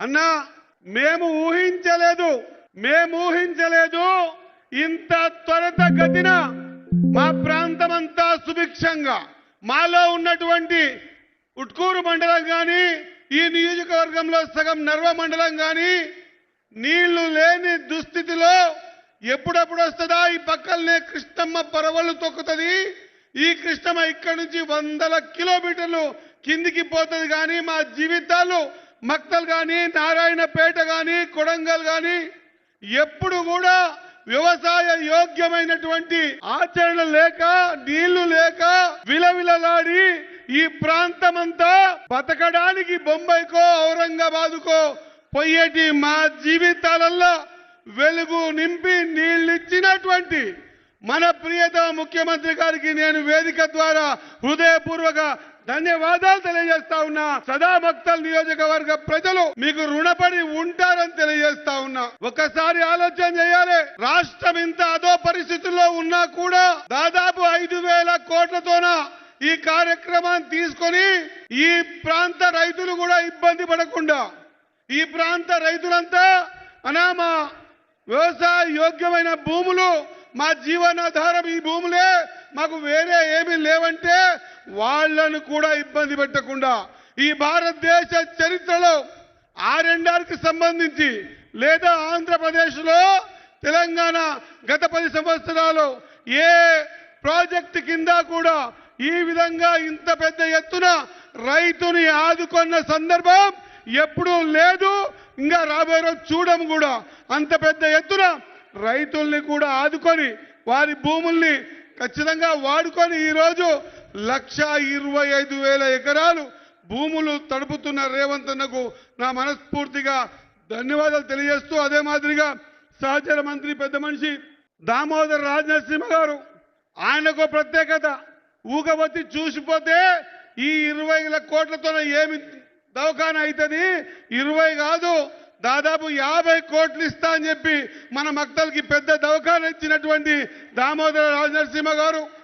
అన్నా మేము ఊహించలేదు మేము ఊహించలేదు. ఇంత త్వరత గతిన మా ప్రాంతమంతా సుభిక్షంగా మాలో ఉన్నటువంటి ఉట్కూరు మండలం కానీ ఈ నియోజకవర్గంలో సగం నర్వ మండలం కానీ నీళ్ళు లేని దుస్థితిలో ఎప్పుడప్పుడు వస్తుందా? ఈ పక్కలనే కృష్ణమ్మ పరవళ్ళు తొక్కుతుంది. ఈ కృష్ణమ్మ ఇక్కడి నుంచి వందల కిలోమీటర్లు కిందికి పోతుంది కానీ మా జీవితాలు మక్తల్ కానీ నారాయణపేట కానీ కొడంగల్ కానీ ఎప్పుడు కూడా వ్యవసాయ యోగ్యమైనటువంటి ఆచరణ లేక నీళ్ళు లేక విలవిలలాడి ఈ ప్రాంతమంతా బతకడానికి బొంబాయికో ఔరంగాబాదుకో పోయేటి మా జీవితాలల్లో వెలుగు నింపి నీళ్ళిచ్చినటువంటి మన ప్రియత ముఖ్యమంత్రి గారికి నేను వేదిక ద్వారా హృదయపూర్వక ధన్యవాదాలు తెలియజేస్తా ఉన్నా. సదా భక్తల నియోజకవర్గ ప్రజలు మీకు రుణపడి ఉంటారని తెలియజేస్తా ఉన్నా. ఒకసారి ఆలోచన చేయాలి. రాష్ట్రం ఇంత అదో పరిస్థితుల్లో ఉన్నా కూడా దాదాపు ఐదు వేల కోట్లతోన ఈ కార్యక్రమాన్ని తీసుకొని ఈ ప్రాంత రైతులు కూడా ఇబ్బంది పడకుండా ఈ ప్రాంత రైతులంతా అనామా వ్యవసాయ యోగ్యమైన భూములు మా జీవనాధారం ఈ భూములే మాకు వేరే ఏమీ లేవంటే వాళ్ళను కూడా ఇబ్బంది పెట్టకుండా ఈ భారతదేశ చరిత్రలో ఆర్ఎన్ఆర్కి సంబంధించి లేదా ఆంధ్రప్రదేశ్లో తెలంగాణ గత పది సంవత్సరాలు ఏ ప్రాజెక్టు కింద కూడా ఈ విధంగా ఇంత పెద్ద ఎత్తున రైతుని ఆదుకున్న సందర్భం ఎప్పుడూ లేదు. ఇంకా రాబోయే రోజు చూడము కూడా. అంత పెద్ద ఎత్తున రైతుల్ని కూడా ఆదుకొని వారి భూముల్ని ఖచ్చితంగా వాడుకొని ఈరోజు లక్ష ఇరవై ఐదు వేల ఎకరాలు భూములు తడుపుతున్న రేవంత్ అన్నకు నా మనస్ఫూర్తిగా ధన్యవాదాలు తెలియజేస్తూ అదే మాదిరిగా సహచర మంత్రి పెద్ద మనిషి దామోదర్ రాజనరసింహ గారు ఆయనకు ప్రత్యేకత ఊగబత్తి చూసిపోతే ఈ ఇరవై వేల కోట్లతో ఏమి దవకాన అవుతుంది? ఇరవై కాదు దాదాపు యాభై కోట్లు ఇస్తా అని చెప్పి మన మక్తలకి పెద్ద దవాఖాన ఇచ్చినటువంటి దామోదర రాజనరసింహ గారు.